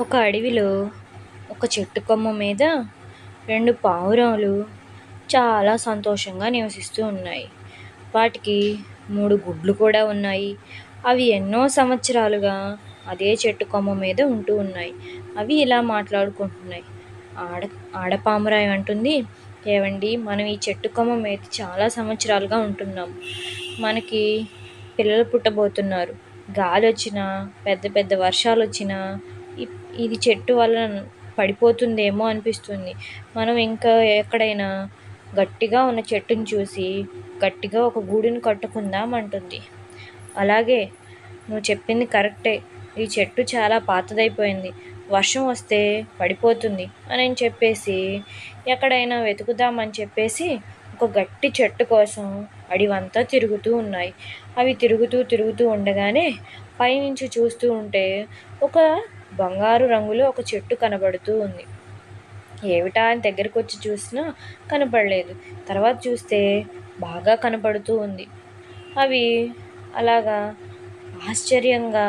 ఒక అడవిలో ఒక చెట్టు కొమ్మ మీద రెండు పావురాలు చాలా సంతోషంగా నివసిస్తూ ఉన్నాయి. వాటికి మూడు గుడ్లు కూడా ఉన్నాయి. అవి ఎన్నో సంవత్సరాలుగా అదే చెట్టు కొమ్మ మీద ఉంటూ ఉన్నాయి. అవి ఇలా మాట్లాడుకుంటున్నాయి. ఆడ ఆడపామురాయి అంటుంది ఏవండి మనం ఈ చెట్టు కొమ్మ మీద చాలా సంవత్సరాలుగా ఉంటున్నాం. మనకి పిల్లలు పుట్టబోతున్నారు. గాలి వచ్చినా పెద్ద పెద్ద వర్షాలు వచ్చినా ఇది చెట్టు వల్ల పడిపోతుందేమో అనిపిస్తుంది. మనం ఇంకా ఎక్కడైనా గట్టిగా ఉన్న చెట్టుని చూసి గట్టిగా ఒక గూడుని కట్టుకుందాం అంటుంది అలాగే నువ్వు చెప్పింది కరెక్టే. ఈ చెట్టు చాలా పాతదైపోయింది. వర్షం వస్తే పడిపోతుంది అని చెప్పేసి ఎక్కడైనా వెతుకుదామని చెప్పేసి ఒక గట్టి చెట్టు కోసం అడివంతా తిరుగుతూ ఉన్నాయి. అవి తిరుగుతూ తిరుగుతూ ఉండగానే పైనుంచి చూస్తూ ఉంటే ఒక బంగారు రంగులో ఒక చెట్టు కనబడుతూ ఉంది. ఏమిటా అని దగ్గరికి వచ్చి చూసినా కనపడలేదు. తర్వాత చూస్తే బాగా కనపడుతూ ఉంది. అవి అలాగా ఆశ్చర్యంగా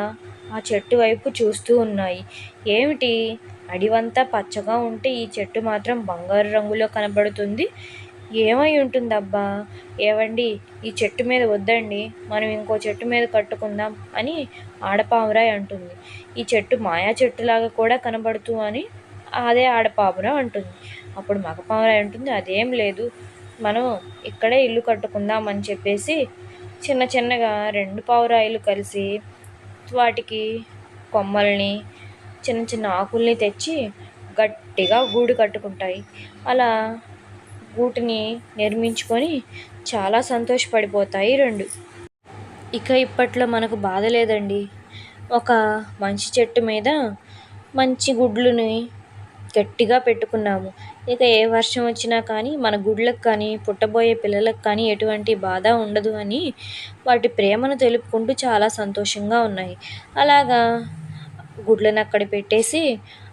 ఆ చెట్టు వైపు చూస్తూ ఉన్నాయి. ఏమిటి? అడివంతా పచ్చగా ఉంటే ఈ చెట్టు మాత్రం బంగారు రంగులో కనబడుతుంది. ఏమై ఉంటుందబ్బా? ఏవండి? ఈ చెట్టు మీద వద్దండి. మనం ఇంకో చెట్టు మీద కట్టుకుందాం అని ఆడపావురాయి అంటుంది. ఈ చెట్టు మాయా చెట్టులాగా కూడా కనబడుతూ అని అదే ఆడపావురం అంటుంది. అప్పుడు మగపావురాయి అంటుంది అదేం లేదు. మనం ఇక్కడే ఇల్లు కట్టుకుందాం అని చెప్పేసి చిన్న చిన్నగా రెండు పావురాయిలు కలిసి వాటికి కొమ్మల్ని చిన్న చిన్న ఆకుల్ని తెచ్చి గట్టిగా గూడు కట్టుకుంటాయి. అలా గూటిని నిర్మించుకొని చాలా సంతోషపడిపోతాయి రెండు. ఇక ఇప్పట్లో మనకు బాధ లేదండి. ఒక మంచి చెట్టు మీద మంచి గుడ్లుని గట్టిగా పెట్టుకున్నాము. ఇక ఏ వర్షం వచ్చినా కానీ మన గుడ్లకు కానీ పుట్టబోయే పిల్లలకు కానీ ఎటువంటి బాధ ఉండదు అని వాటి ప్రేమను తెలుపుకుంటూ చాలా సంతోషంగా ఉన్నాయి. అలాగా గుడ్లను అక్కడ పెట్టేసి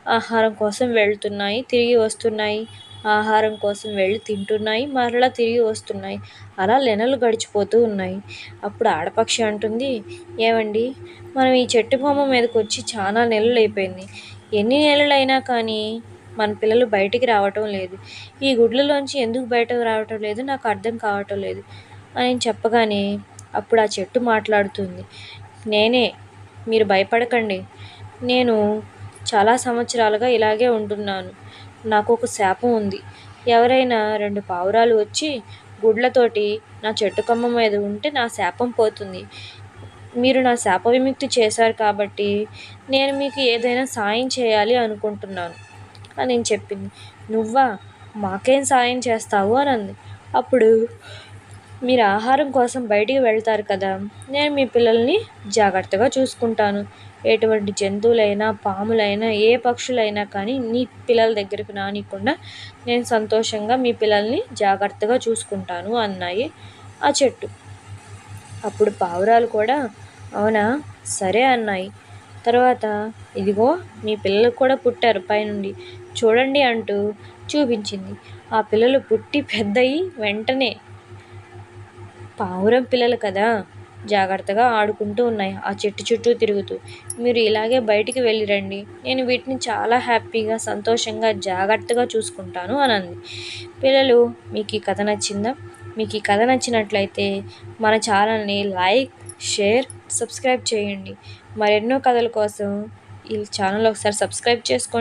ఆహారం కోసం వెళ్తున్నాయి తిరిగి వస్తున్నాయి. ఆహారం కోసం వెళ్ళి తింటున్నాయి మరలా తిరిగి వస్తున్నాయి. అలా నెలలు గడిచిపోతూ ఉన్నాయి. అప్పుడు ఆడపక్షి అంటుంది ఏమండి మనం ఈ చెట్టు బొమ్మ మీదకి వచ్చి చాలా నెలలు అయిపోయింది ఎన్ని నెలలైనా కానీ మన పిల్లలు బయటికి రావటం లేదు. ఈ గుడ్లలోంచి ఎందుకు బయటకు రావటం లేదు? నాకు అర్థం కావటం లేదు అని చెప్పగానే అప్పుడు ఆ చెట్టు మాట్లాడుతుంది నేనే మీరు భయపడకండి. నేను చాలా సంవత్సరాలుగా ఇలాగే ఉంటున్నాను. నాకు ఒక శాపం ఉంది. ఎవరైనా రెండు పావురాలు వచ్చి గుడ్లతోటి నా చెట్టు కొమ్మ మీద ఉంటే నా శాపం పోతుంది. మీరు నా శాప విముక్తి చేశారు కాబట్టి నేను మీకు ఏదైనా సాయం చేయాలి అనుకుంటున్నాను. అని నేను చెప్పింది. నువ్వా? మాకేం సాయం చేస్తావు? అని అంది. అప్పుడు మీరు ఆహారం కోసం బయటికి వెళ్తారు కదా నేను మీ పిల్లల్ని జాగ్రత్తగా చూసుకుంటాను. ఎటువంటి జంతువులైనా పాములైనా ఏ పక్షులైనా కానీ నీ పిల్లల దగ్గరకు రానికుండా నేను సంతోషంగా మీ పిల్లల్ని జాగ్రత్తగా చూసుకుంటాను అన్నాయి ఆ చెట్టు. అప్పుడు పావురాలు కూడా అవునా? సరే అన్నాయి. తర్వాత ఇదిగో మీ పిల్లలు కూడా పుట్టారు పైనుండి. చూడండి అంటూ చూపించింది. ఆ పిల్లలు పుట్టి పెద్దయి వెంటనే పావురం పిల్లలు కదా? జాగ్రత్తగా ఆడుకుంటూ ఉన్నాయి. ఆ చెట్టు చుట్టూ తిరుగుతూ. మీరు ఇలాగే బయటికి వెళ్ళి రండి నేను వీటిని చాలా హ్యాపీగా సంతోషంగా జాగ్రత్తగా చూసుకుంటాను అని అంది పిల్లలు మీకు ఈ కథ నచ్చిందా? మీకు ఈ కథ నచ్చినట్లయితే మన ఛానల్ని లైక్ షేర్ సబ్స్క్రైబ్ చేయండి. మరెన్నో కథల కోసం ఈ ఛానల్ ఒకసారి సబ్స్క్రైబ్ చేసుకోండి.